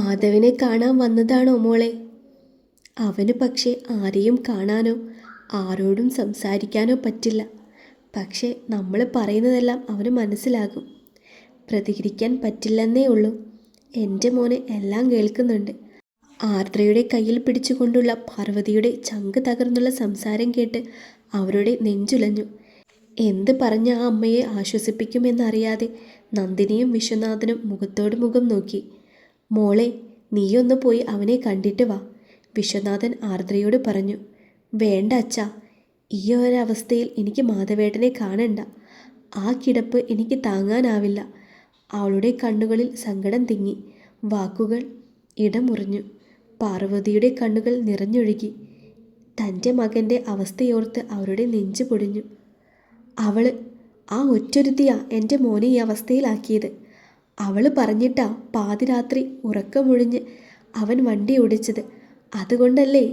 മാധവനെ കാണാൻ വന്നതാണോ മോളെ? അവന് പക്ഷേ ആരെയും കാണാനോ ആരോടും സംസാരിക്കാനോ പറ്റില്ല. പക്ഷേ നമ്മൾ പറയുന്നതെല്ലാം അവന് മനസ്സിലാകും. പ്രതികരിക്കാൻ പറ്റില്ലെന്നേ ഉള്ളൂ. എന്റെ മോനെ എല്ലാം കേൾക്കുന്നുണ്ട്. ആർദ്രയുടെ കയ്യിൽ പിടിച്ചുകൊണ്ടുള്ള പാർവതിയുടെ ചങ്ക് തകർന്നുള്ള സംസാരം കേട്ട് അവരുടെ നെഞ്ചുലഞ്ഞു. എന്ത് പറഞ്ഞ ആ അമ്മയെ ആശ്വസിപ്പിക്കുമെന്നറിയാതെ നന്ദിനിയും വിശ്വനാഥനും മുഖത്തോട് മുഖം നോക്കി. മോളെ നീയൊന്ന് പോയി അവനെ കണ്ടിട്ട് വാ വിശ്വനാഥൻ ആർദ്രയോട് പറഞ്ഞു. വേണ്ട അച്ഛ ഈ ഒരവസ്ഥയിൽ എനിക്ക് മാധവേട്ടനെ കാണണ്ട. ആ കിടപ്പ് എനിക്ക് താങ്ങാനാവില്ല. അവളുടെ കണ്ണുകളിൽ സങ്കടം തിങ്ങി. വാക്കുകൾ ഇടമുറിഞ്ഞു. പാർവതിയുടെ കണ്ണുകൾ നിറഞ്ഞൊഴുകി. തന്റെ മകന്റെ അവസ്ഥയോർത്ത് അവരുടെ നെഞ്ചു പൊടിഞ്ഞു. അവൾ ആ ഒറ്റൊരുത്തിയാ എന്റെ മോനെ ഈ അവസ്ഥയിലാക്കിയത്. അവൾ പറഞ്ഞിട്ടാ പാതിരാത്രി ഉറക്കമൊഴിഞ്ഞ് അവൻ വണ്ടി ഓടിച്ചത്. അതുകൊണ്ടല്ലേ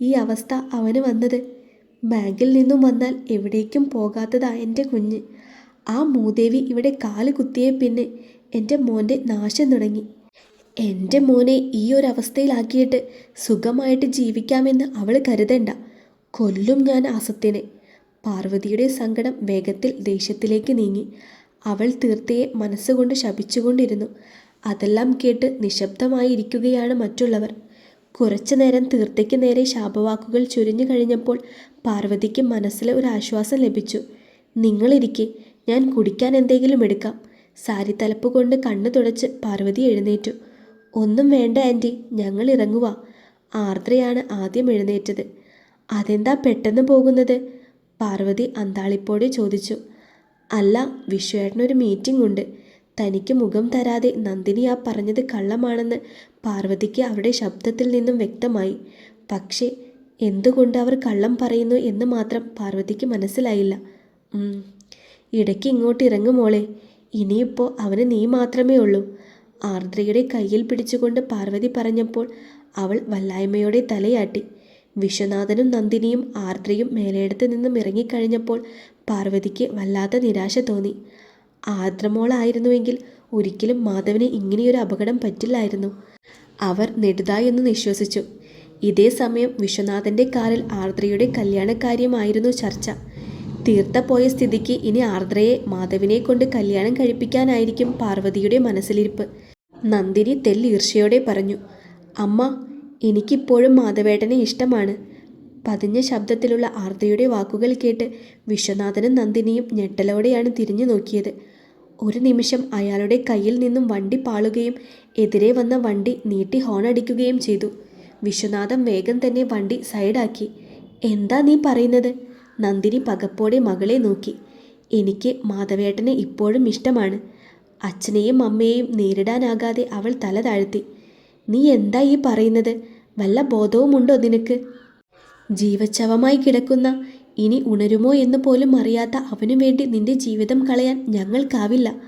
ഈ അവസ്ഥ അവന് വന്നത്? ബാങ്കിൽ നിന്നും വന്നാൽ എവിടേക്കും പോകാത്തതാ എന്റെ കുഞ്ഞ്. ആ മൂദേവി ഇവിടെ കാൽ കുത്തിയേ പിന്നെ എന്റെ മോന്റെ നാശം തുടങ്ങി. എന്റെ മോനെ ഈ ഒരു അവസ്ഥയിലാക്കിയിട്ട് സുഖമായിട്ട് ജീവിക്കാമെന്ന് അവൾ കരുതണ്ട. കൊല്ലും ഞാൻ ആസത്തിനെ പാർവതിയുടെ സങ്കടം വേഗത്തിൽ ദേഷ്യത്തിലേക്ക് നീങ്ങി. അവൾ തീർത്തയെ മനസ്സുകൊണ്ട് ശപിച്ചുകൊണ്ടിരുന്നു. അതെല്ലാം കേട്ട് നിശബ്ദമായി ഇരിക്കുകയാണ് മറ്റുള്ളവർ. കുറച്ചു നേരം തീർത്തയ്ക്ക് നേരെ ശാപവാക്കുകൾ ചുരിഞ്ഞു കഴിഞ്ഞപ്പോൾ പാർവതിക്ക് മനസ്സിൽ ഒരു ആശ്വാസം ലഭിച്ചു. നിങ്ങളിരിക്കെ ഞാൻ കുടിക്കാൻ എന്തെങ്കിലും എടുക്കാം. സാരി തലപ്പ് കൊണ്ട് കണ്ണു തുടച്ച് പാർവതി എഴുന്നേറ്റു. ഒന്നും വേണ്ട ആന്റി ഞങ്ങൾ ഇറങ്ങുക ആർദ്രയാണ് ആദ്യം എഴുന്നേറ്റത്. അതെന്താ പെട്ടെന്ന് പോകുന്നത്? പാർവതി അന്താളിപ്പോടെ ചോദിച്ചു. അല്ല വിശ്വേട്ടനൊരു മീറ്റിംഗ് ഉണ്ട്. തനിക്ക് മുഖം തരാതെ നന്ദിനി ആ പറഞ്ഞത് കള്ളമാണെന്ന് പാർവതിക്ക് അവരുടെ ശബ്ദത്തിൽ നിന്നും വ്യക്തമായി. പക്ഷേ എന്തുകൊണ്ട് അവർ കള്ളം പറയുന്നു എന്ന് മാത്രം പാർവതിക്ക് മനസ്സിലായില്ല. ഇടയ്ക്ക് ഇങ്ങോട്ട് ഇറങ്ങും മോളെ. ഇനിയിപ്പോൾ അവന് നീ മാത്രമേ ഉള്ളൂ. ആർദ്രയുടെ കയ്യിൽ പിടിച്ചുകൊണ്ട് പാർവതി പറഞ്ഞപ്പോൾ അവൾ വല്ലായ്മയോടെ തലയാട്ടി. വിശ്വനാഥനും നന്ദിനിയും ആർദ്രയും മേലേടത്ത് നിന്നും ഇറങ്ങിക്കഴിഞ്ഞപ്പോൾ പാർവതിക്ക് വല്ലാത്ത നിരാശ തോന്നി. ആർദ്രമോളായിരുന്നുവെങ്കിൽ ഒരിക്കലും മാധവന് ഇങ്ങനെയൊരു അപകടം പറ്റില്ലായിരുന്നു. അവർ നെടുതായെന്ന് നിശ്വസിച്ചു. ഇതേ സമയം വിശ്വനാഥന്റെ കാറിൽ ആർദ്രയുടെ കല്യാണക്കാര്യമായിരുന്നു ചർച്ച. തീർത്ത പോയ സ്ഥിതിക്ക് ഇനി ആർദ്രയെ മാധവിനെ കൊണ്ട് കല്യാണം കഴിപ്പിക്കാനായിരിക്കും പാർവതിയുടെ മനസ്സിലിരിപ്പ്. നന്ദിനി തെല്ലീർഷയോടെ പറഞ്ഞു അമ്മ എനിക്കിപ്പോഴും മാധവേട്ടനെ ഇഷ്ടമാണ്. പതിഞ്ഞ ശബ്ദത്തിലുള്ള ആർദ്രയുടെ വാക്കുകൾ കേട്ട് വിശ്വനാഥനും നന്ദിനിയും ഞെട്ടലോടെയാണ് തിരിഞ്ഞു നോക്കിയത്. ഒരു നിമിഷം അയാളുടെ കയ്യിൽ നിന്നും വണ്ടി പാളുകയും എതിരെ വന്ന വണ്ടി നീട്ടി ഹോൺ അടിക്കുകയും ചെയ്തു. വിശ്വനാഥൻ വേഗം തന്നെ വണ്ടി സൈഡാക്കി. എന്താ നീ പറയുന്നത്? നന്ദിനി പകപ്പോടെ മകളെ നോക്കി. എനിക്ക് മാധവേട്ടനെ ഇപ്പോഴും ഇഷ്ടമാണ്. അച്ഛനെയും അമ്മയെയും നേരിടാനാകാതെ അവൾ തല താഴ്ത്തി. നീ എന്താ ഈ പറയുന്നത്? വല്ല ബോധവുമുണ്ടോ നിനക്ക്? ജീവച്ഛവമായി കിടക്കുന്ന ഇനി ഉണരുമോ എന്ന് പോലും അറിയാത്ത അവനു വേണ്ടി നിന്റെ ജീവിതം കളയാൻ ഞങ്ങൾക്കാവില്ല.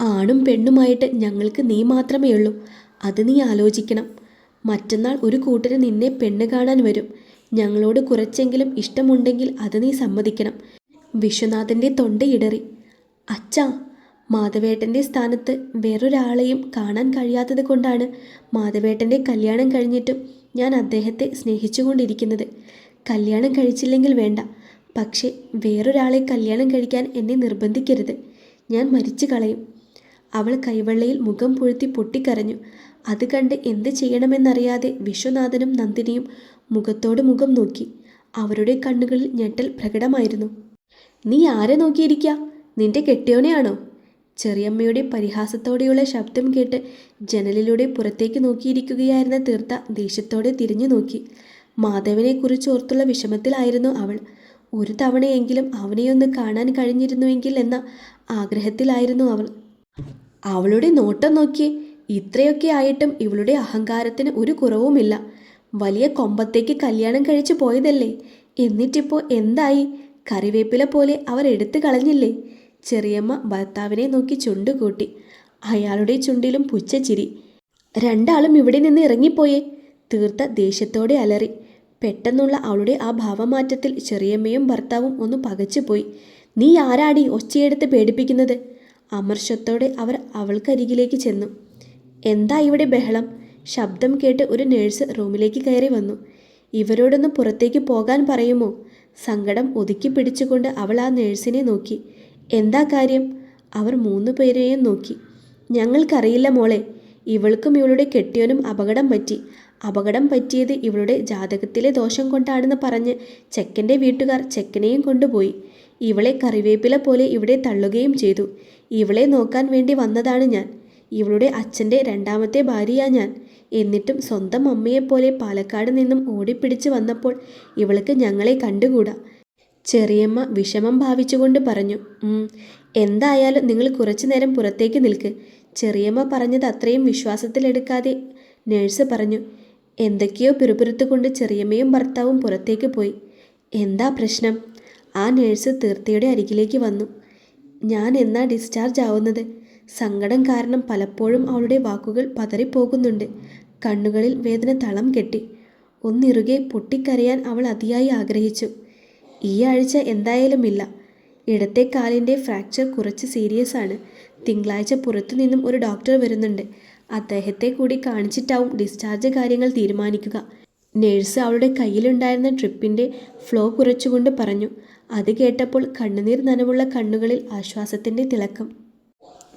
ആണും പെണ്ണുമായിട്ട് ഞങ്ങൾക്ക് നീ മാത്രമേ ഉള്ളൂ. അത് നീ ആലോചിക്കണം. മറ്റന്നാൾ ഒരു കൂട്ടര് നിന്നെ പെണ്ണ് കാണാൻ വരും. ഞങ്ങളോട് കുറച്ചെങ്കിലും ഇഷ്ടമുണ്ടെങ്കിൽ അത് നീ സമ്മതിക്കണം. വിശ്വനാഥന്റെ തൊണ്ടയിടറി അച്ഛാ മാധവേട്ടന്റെ സ്ഥാനത്ത് വേറൊരാളെയും കാണാൻ കഴിയാത്തത് കൊണ്ടാണ് മാധവേട്ടന്റെ കല്യാണം കഴിഞ്ഞിട്ടും ഞാൻ അദ്ദേഹത്തെ സ്നേഹിച്ചുകൊണ്ടിരിക്കുന്നത്. കല്യാണം കഴിച്ചില്ലെങ്കിൽ വേണ്ട. പക്ഷേ വേറൊരാളെ കല്യാണം കഴിക്കാൻ എന്നെ നിർബന്ധിക്കരുത്. ഞാൻ മരിച്ചു കളയും. അവൾ കൈവെള്ളയിൽ മുഖം പൊഴുത്തി പൊട്ടിക്കരഞ്ഞു. അത് കണ്ട് എന്ത് ചെയ്യണമെന്നറിയാതെ വിശ്വനാഥനും നന്ദിനിയും മുഖത്തോട് മുഖം നോക്കി. അവരുടെ കണ്ണുകളിൽ ഞെട്ടൽ പ്രകടമായിരുന്നു. നീ ആരെ നോക്കിയിരിക്കുക നിന്റെ കെട്ടിയോനെയാണോ? ചെറിയമ്മയുടെ പരിഹാസത്തോടെയുള്ള ശബ്ദം കേട്ട് ജനലിലൂടെ പുറത്തേക്ക് നോക്കിയിരിക്കുകയായിരുന്ന തീർത്ത ദേഷ്യത്തോടെ തിരിഞ്ഞു നോക്കി. മാധവനെക്കുറിച്ച് ഓർത്തുള്ള വിഷമത്തിലായിരുന്നു അവൾ. ഒരു തവണയെങ്കിലും അവനെയൊന്ന് കാണാൻ കഴിഞ്ഞിരുന്നുവെങ്കിൽ എന്ന ആഗ്രഹത്തിലായിരുന്നു അവൾ. അവളുടെ നോട്ടം നോക്കി ഇത്രയൊക്കെ ആയിട്ടും ഇവളുടെ അഹങ്കാരത്തിന് ഒരു കുറവുമില്ല. വലിയ കൊമ്പത്തേക്ക് കല്യാണം കഴിച്ചു പോയതല്ലേ? എന്നിട്ടിപ്പോൾ എന്തായി? കറിവേപ്പില പോലെ അവർ എടുത്തു കളഞ്ഞില്ലേ? ചെറിയമ്മ ഭർത്താവിനെ നോക്കി ചുണ്ടുകൂട്ടി. അയാളുടെ ചുണ്ടിലും പുച്ഛച്ചിരി രണ്ടാളും ഇവിടെ നിന്ന് ഇറങ്ങിപ്പോയേ. തീർത്ത ദേഷ്യത്തോടെ അലറി. പെട്ടെന്നുള്ള അവളുടെ ആ ഭാവമാറ്റത്തിൽ ചെറിയമ്മയും ഭർത്താവും ഒന്ന് പകച്ചുപോയി. നീ ആരാടി ഒച്ചയെടുത്ത് പേടിപ്പിക്കുന്നത്? അമർഷത്തോടെ അവർ അവൾക്കരികിലേക്ക് ചെന്നു. എന്താ ഇവിടെ ബഹളം? ശബ്ദം കേട്ട് ഒരു നേഴ്സ് റൂമിലേക്ക് കയറി വന്നു. ഇവരോടൊന്ന് പുറത്തേക്ക് പോകാൻ പറയുമോ? സങ്കടം ഒതുക്കി പിടിച്ചുകൊണ്ട് അവൾ ആ നേഴ്സിനെ നോക്കി. എന്താ കാര്യം? അവർ മൂന്നു പേരെയും നോക്കി. ഞങ്ങൾക്കറിയില്ല മോളെ. ഇവൾക്കും ഇവളുടെ കെട്ടിയവനും അപകടം പറ്റി. അപകടം പറ്റിയത് ഇവളുടെ ജാതകത്തിലെ ദോഷം കൊണ്ടാണെന്ന് പറഞ്ഞ് ചെക്കന്റെ വീട്ടുകാർ ചെക്കനെയും കൊണ്ടുപോയി. ഇവളെ കറിവേപ്പില പോലെ ഇവിടെ തള്ളുകയും ചെയ്തു. ഇവളെ നോക്കാൻ വേണ്ടി വന്നതാണ് ഞാൻ. ഇവളുടെ അച്ഛന്റെ രണ്ടാമത്തെ ഭാര്യയാ ഞാൻ. എന്നിട്ടും സ്വന്തം അമ്മയെപ്പോലെ പാലക്കാട് നിന്നും ഓടിപ്പിടിച്ച് വന്നപ്പോൾ ഇവൾക്ക് ഞങ്ങളെ കണ്ടുകൂടാ. ചെറിയമ്മ വിഷമം ഭാവിച്ചുകൊണ്ട് പറഞ്ഞു എന്തായാലും നിങ്ങൾ കുറച്ചു നേരം പുറത്തേക്ക് നിൽക്ക്. ചെറിയമ്മ പറഞ്ഞത് അത്രയും വിശ്വാസത്തിലെടുക്കാതെ നേഴ്സ് പറഞ്ഞു എന്തൊക്കെയോ പിറുപിറുത്തുകൊണ്ട് ചെറിയമ്മയും ഭർത്താവും പുറത്തേക്ക് പോയി. എന്താ പ്രശ്നം? ആ നേഴ്സ് തീർത്ഥയുടെ അരികിലേക്ക് വന്നു. ഞാൻ എന്നാ ഡിസ്ചാർജ് ആവുന്നത്? സങ്കടം കാരണം പലപ്പോഴും അവളുടെ വാക്കുകൾ പതറിപ്പോകുന്നുണ്ട്. കണ്ണുകളിൽ വേദന തളം കെട്ടി. ഒന്നിറുകെ പൊട്ടിക്കരയാൻ അവൾ അതിയായി ആഗ്രഹിച്ചു. ഈ ആഴ്ച എന്തായാലും ഇല്ല ഇടത്തെ കാലിന്റെ ഫ്രാക്ചർ കുറച്ച് സീരിയസ് ആണ്. തിങ്കളാഴ്ച പുറത്തു നിന്നും ഒരു ഡോക്ടർ വരുന്നുണ്ട്. അദ്ദേഹത്തെ കൂടി കാണിച്ചിട്ടാവും ഡിസ്ചാർജ് കാര്യങ്ങൾ തീരുമാനിക്കുക. നേഴ്സ് അവളുടെ കയ്യിലുണ്ടായിരുന്ന ട്രിപ്പിന്റെ ഫ്ലോ കുറച്ചുകൊണ്ട് പറഞ്ഞു. അത് കേട്ടപ്പോൾ കണ്ണുനീർ നനവുള്ള കണ്ണുകളിൽ ആശ്വാസത്തിന്റെ തിളക്കം.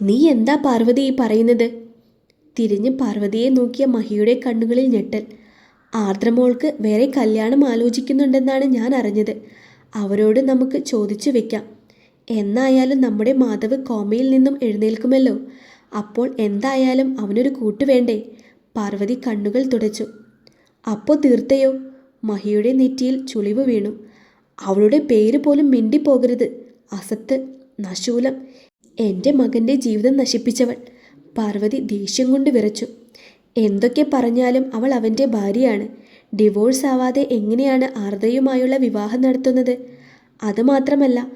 നീ എന്താ പാർവതി ഈ പറയുന്നത്? തിരിഞ്ഞ് പാർവതിയെ നോക്കിയ മഹിയുടെ കണ്ണുകളിൽ ഞെട്ടൽ. ആർദ്രമോൾക്ക് വേറെ കല്യാണം ആലോചിക്കുന്നുണ്ടെന്നാണ് ഞാൻ അറിഞ്ഞത്. അവരോട് നമുക്ക് ചോദിച്ചു വെക്കാം. എന്നായാലും നമ്മുടെ മാധവ് കോമയിൽ നിന്നും എഴുന്നേൽക്കുമല്ലോ. അപ്പോൾ എന്തായാലും അവനൊരു കൂട്ട് വേണ്ടേ? പാർവതി കണ്ണുകൾ തുടച്ചു. അപ്പോൾ തീർത്തയോ? മഹിയുടെ നെറ്റിയിൽ ചുളിവ് വീണു. അവളുടെ പേര് പോലും മിണ്ടിപ്പോകരുത്. അസത്ത് നശൂലം എന്റെ മകന്റെ ജീവിതം നശിപ്പിച്ചവൾ. പാർവതി ദേഷ്യം കൊണ്ട് വിറച്ചു. എന്തൊക്കെ പറഞ്ഞാലും അവൾ അവന്റെ ഭാര്യയാണ്. ഡിവോഴ്സ് ആവാതെ എങ്ങനെയാണ് ആർദ്രയുമായുള്ള വിവാഹം നടത്തുന്നത്? അതുമാത്രമല്ല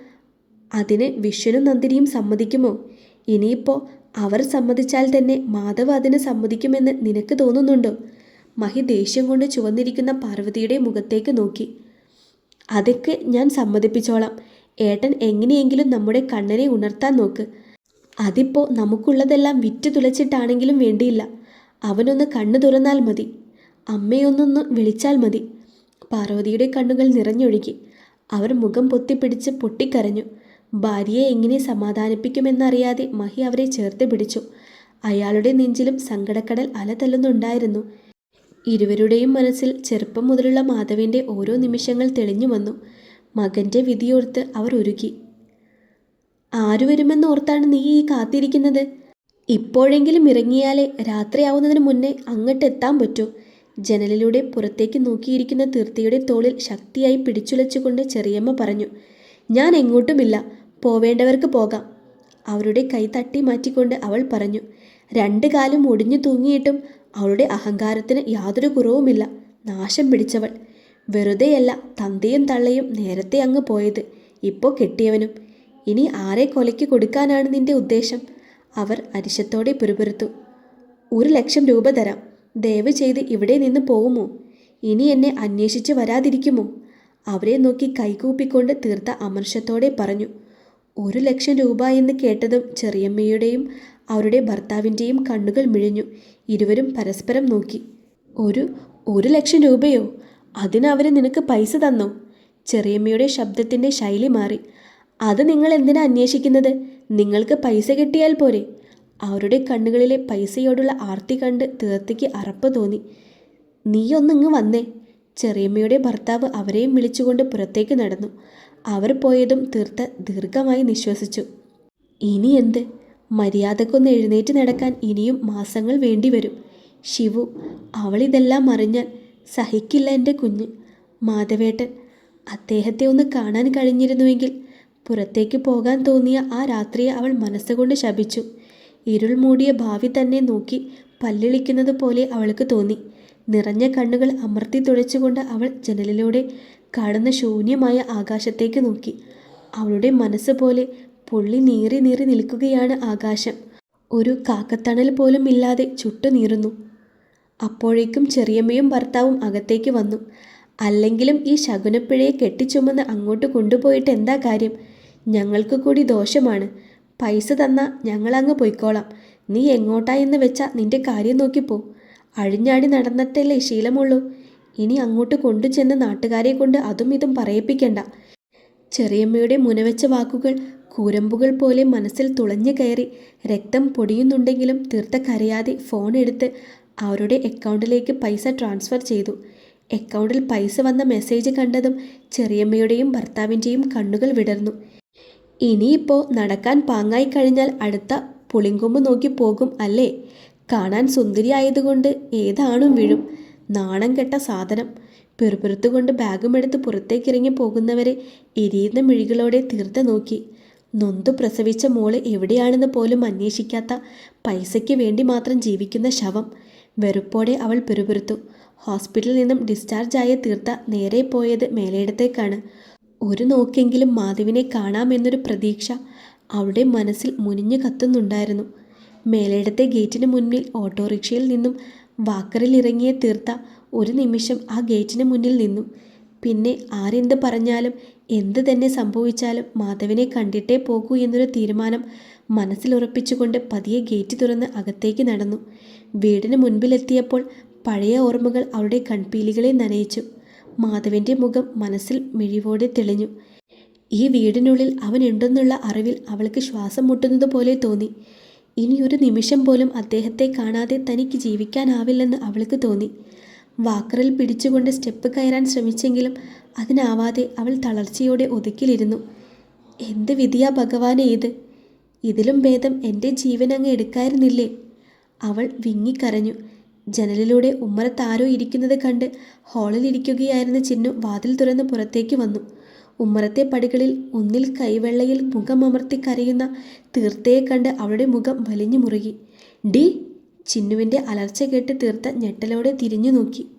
അതിന് വിഷ്ണുനും നന്ദിനിയും സമ്മതിക്കുമോ? ഇനിയിപ്പോൾ അവർ സമ്മതിച്ചാൽ തന്നെ മാധവ് അതിന് സമ്മതിക്കുമെന്ന് നിനക്ക് തോന്നുന്നുണ്ടോ? മഹി ദേഷ്യം കൊണ്ട് ചുവന്നിരിക്കുന്ന പാർവതിയുടെ മുഖത്തേക്ക് നോക്കി. അതൊക്കെ ഞാൻ സമ്മതിപ്പിച്ചോളാം. ഏട്ടൻ എങ്ങനെയെങ്കിലും നമ്മുടെ കണ്ണനെ ഉണർത്താൻ നോക്ക്. അതിപ്പോൾ നമുക്കുള്ളതെല്ലാം വിറ്റ് തുലച്ചിട്ടാണെങ്കിലും വേണ്ടിയില്ല. അവനൊന്ന് കണ്ണു തുറന്നാൽ മതി. അമ്മയൊന്നൊന്ന് വിളിച്ചാൽ മതി. പാർവതിയുടെ കണ്ണുകൾ നിറഞ്ഞൊഴുകി. അവർ മുഖം പൊത്തിപ്പിടിച്ച് പൊട്ടിക്കരഞ്ഞു. ഭാര്യയെ എങ്ങനെ സമാധാനിപ്പിക്കുമെന്നറിയാതെ മഹി അവരെ ചേർത്ത് പിടിച്ചു. അയാളുടെ നെഞ്ചിലും സങ്കടക്കടൽ അലതല്ലുന്നുണ്ടായിരുന്നു ഇരുവരുടെയും മനസ്സിൽ ചെറുപ്പം മുതലുള്ള മാധവിന്റെ ഓരോ നിമിഷങ്ങൾ തെളിഞ്ഞു വന്നു. മകന്റെ വിധിയോർത്ത് അവർ ഒരുക്കി. ആരു വരുമെന്ന് ഓർത്താണ് നീ ഈ കാത്തിരിക്കുന്നത്? ഇപ്പോഴെങ്കിലും ഇറങ്ങിയാലേ രാത്രിയാവുന്നതിന് മുന്നേ അങ്ങോട്ടെത്താൻ പറ്റൂ. ജനലിലൂടെ പുറത്തേക്ക് നോക്കിയിരിക്കുന്ന തീർത്ഥിയുടെ തോളിൽ ശക്തിയായി പിടിച്ചുലച്ചുകൊണ്ട് ചെറിയമ്മ പറഞ്ഞു ഞാൻ എങ്ങോട്ടുമില്ല പോവേണ്ടവർക്ക് പോകാം. അവരുടെ കൈ തട്ടി മാറ്റിക്കൊണ്ട് അവൾ പറഞ്ഞു രണ്ട് കാലും ഒടിഞ്ഞു തൂങ്ങിയിട്ടും അവളുടെ അഹങ്കാരത്തിന് യാതൊരു കുറവുമില്ല നാശം പിടിച്ചവൾ. വെറുതെയല്ല തന്തയും തള്ളയും നേരത്തെ അങ്ങ് പോയത് ഇപ്പോൾ കെട്ടിയവനും. ഇനി ആരെ കൊലയ്ക്ക് കൊടുക്കാനാണ് നിന്റെ ഉദ്ദേശം? അവർ അരിശത്തോടെ പിറുപിറുത്തു ഒരു ലക്ഷം രൂപ തരാം. ദയവ് ചെയ്ത് ഇവിടെ നിന്ന് പോകുമോ? ഇനി എന്നെ അന്വേഷിച്ച് വരാതിരിക്കുമോ? അവരെ നോക്കി കൈകൂപ്പിക്കൊണ്ട് തീർത്ത അമർഷത്തോടെ പറഞ്ഞു. ഒരു ലക്ഷം രൂപ എന്ന് കേട്ടതും ചെറിയമ്മയുടെയും അവരുടെ ഭർത്താവിന്റെയും കണ്ണുകൾ മിഴിഞ്ഞു. ഇരുവരും പരസ്പരം നോക്കി. ഒരു ഒരു ലക്ഷം രൂപയോ? അതിനവർ നിനക്ക് പൈസ തന്നോ? ചെറിയമ്മയുടെ ശബ്ദത്തിന്റെ ശൈലി മാറി. അത് നിങ്ങൾ എന്തിനാ അന്വേഷിക്കുന്നത്? നിങ്ങൾക്ക് പൈസ കിട്ടിയാൽ പോരെ. അവരുടെ കണ്ണുകളിലെ പൈസയോടുള്ള ആർത്തി കണ്ട് തീർത്തിക്ക് അറപ്പ് തോന്നി. നീയൊന്നിങ്ങ് വന്നേ. ചെറിയമ്മയുടെ ഭർത്താവ് അവരെയും വിളിച്ചുകൊണ്ട് പുറത്തേക്ക് നടന്നു. അവർ പോയതും തീർത്ത ദീർഘമായി നിശ്വസിച്ചു. ഇനി എന്ത്? മര്യാദക്കൊന്ന് എഴുന്നേറ്റ് നടക്കാൻ ഇനിയും മാസങ്ങൾ വേണ്ടിവരും. ശിവു അവളിതെല്ലാം അറിഞ്ഞാൽ സഹിക്കില്ല എന്റെ കുഞ്ഞ്. മാധവേട്ടൻ അദ്ദേഹത്തെ ഒന്ന് കാണാൻ കഴിഞ്ഞിരുന്നുവെങ്കിൽ പുറത്തേക്ക് പോകാൻ തോന്നിയ ആ രാത്രിയെ അവൾ മനസ്സുകൊണ്ട് ശപിച്ചു. ഇരുൾ മൂടിയ ഭാവി തന്നെ നോക്കി പല്ലിളിക്കുന്നത് പോലെ അവൾക്ക് തോന്നി. നിറഞ്ഞ കണ്ണുകൾ അമർത്തി തുഴച്ചുകൊണ്ട് അവൾ ജനലിലൂടെ കാണുന്ന ശൂന്യമായ ആകാശത്തേക്ക് നോക്കി. അവളുടെ മനസ്സ് പോലെ പൊള്ളി നീറി നീറി നിൽക്കുകയാണ് ആകാശം. ഒരു കാക്കത്തണൽ പോലും ഇല്ലാതെ ചുട്ടുനീറുന്നു അപ്പോഴേക്കും ചെറിയമ്മയും ഭർത്താവും അകത്തേക്ക് വന്നു. അല്ലെങ്കിലും ഈ ശകുനപ്പിഴയെ കെട്ടിച്ചുമന്ന് അങ്ങോട്ട് കൊണ്ടുപോയിട്ട് എന്താ കാര്യം? ഞങ്ങൾക്ക് കൂടി ദോഷമാണ്. പൈസ തന്നാ ഞങ്ങളങ്ങ് പൊയ്ക്കോളാം. നീ എങ്ങോട്ടാ എന്ന് വെച്ചാ നിന്റെ കാര്യം നോക്കിപ്പോ. അഴിഞ്ഞാടി നടന്നിട്ടല്ലേ ശീലമുള്ളൂ. ഇനി അങ്ങോട്ട് കൊണ്ടുചെന്ന് നാട്ടുകാരെ കൊണ്ട് അതും ഇതും പറയിപ്പിക്കണ്ട. ചെറിയമ്മയുടെ മുനവെച്ച വാക്കുകൾ കൂരമ്പുകൾ പോലെ മനസ്സിൽ തുളഞ്ഞു കയറി രക്തം പൊടിയുന്നുണ്ടെങ്കിലും തീർത്ത കരയാതെ ഫോൺ എടുത്ത് അവരുടെ അക്കൗണ്ടിലേക്ക് പൈസ ട്രാൻസ്ഫർ ചെയ്തു. അക്കൗണ്ടിൽ പൈസ വന്ന മെസ്സേജ് കണ്ടതും ചെറിയമ്മയുടെയും ഭർത്താവിന്റെയും കണ്ണുകൾ വിടർന്നു. ഇനിയിപ്പോൾ നടക്കാൻ പാങ്ങായി കഴിഞ്ഞാൽ അടുത്ത പുളിങ്കൊമ്പ് നോക്കി പോകും അല്ലേ? കാണാൻ സുന്ദരിയായതുകൊണ്ട് ഏതാണും വീഴും. നാണം കെട്ട സാധനം. ബാഗും എടുത്ത് പുറത്തേക്കിറങ്ങി പോകുന്നവരെ എരിയുന്ന മിഴികളോടെ തീർത്ത് നോക്കി. നൊന്തു പ്രസവിച്ച മോൾ എവിടെയാണെന്ന് പോലും അന്വേഷിക്കാത്ത പൈസയ്ക്ക് വേണ്ടി മാത്രം ജീവിക്കുന്ന ശവം. വെറുപ്പോടെ അവൾ പിറുപിറുത്തു. ഹോസ്പിറ്റലിൽ നിന്നും ഡിസ്ചാർജായ തീർത്ത നേരെ പോയത് മേലേടത്തേക്കാണ് ഒരു നോക്കെങ്കിലും മാധവിനെ കാണാമെന്നൊരു പ്രതീക്ഷ അവളുടെ മനസ്സിൽ മുനിഞ്ഞു കത്തുന്നുണ്ടായിരുന്നു. മേലയിടത്തെ ഗേറ്റിന് മുന്നിൽ ഓട്ടോറിക്ഷയിൽ നിന്നും വാക്കറിൽ ഇറങ്ങിയ തീർത്ത ഒരു നിമിഷം ആ ഗേറ്റിന് മുന്നിൽ നിന്നു. പിന്നെ ആരെന്ത് പറഞ്ഞാലും എന്ത് തന്നെ സംഭവിച്ചാലും മാധവിനെ കണ്ടിട്ടേ പോകൂ എന്നൊരു തീരുമാനം മനസ്സിലുറപ്പിച്ചുകൊണ്ട് പതിയെ ഗേറ്റ് തുറന്ന് അകത്തേക്ക് നടന്നു. വീടിന് മുൻപിലെത്തിയപ്പോൾ പഴയ ഓർമ്മകൾ അവളുടെ കൺപീലികളെ നനയിച്ചു. മാധവിന്റെ മുഖം മനസ്സിൽ മിഴിവോടെ തെളിഞ്ഞു. ഈ വീടിനുള്ളിൽ അവനുണ്ടെന്നുള്ള അറിവിൽ അവൾക്ക് ശ്വാസം മുട്ടുന്നത് പോലെ തോന്നി. ഇനി ഒരു നിമിഷം പോലും അദ്ദേഹത്തെ കാണാതെ തനിക്ക് ജീവിക്കാനാവില്ലെന്ന് അവൾക്ക് തോന്നി. വാക്കറിൽ പിടിച്ചുകൊണ്ട് സ്റ്റെപ്പ് കയറാൻ ശ്രമിച്ചെങ്കിലും അതിനാവാതെ അവൾ തളർച്ചയോടെ ഒതുക്കിലിരുന്നു. എന്ത് വിധിയാ ഭഗവാനെ ഇത്? ഇതിലും ഭേദം എന്റെ ജീവൻ അങ്ങ് എടുക്കായിരുന്നില്ലേ? അവൾ വിങ്ങിക്കരഞ്ഞു. ജനലിലൂടെ ഉമ്മറത്താരോ ഇരിക്കുന്നത് കണ്ട് ഹാളിലിരിക്കുകയായിരുന്ന ചിന്നു വാതിൽ തുറന്ന് പുറത്തേക്ക് വന്നു. ഉമ്മറത്തെ പടികളിൽ ഒന്നിൽ കൈവെള്ളയിൽ മുഖമമർത്തി കരയുന്ന തീർത്തയെ കണ്ട് അവളുടെ മുഖം വലിഞ്ഞു മുറുകി. ഡി ചിന്നുവിന്റെ അലർച്ച കേട്ട് തീർത്ത ഞെട്ടലോടെ തിരിഞ്ഞു നോക്കി.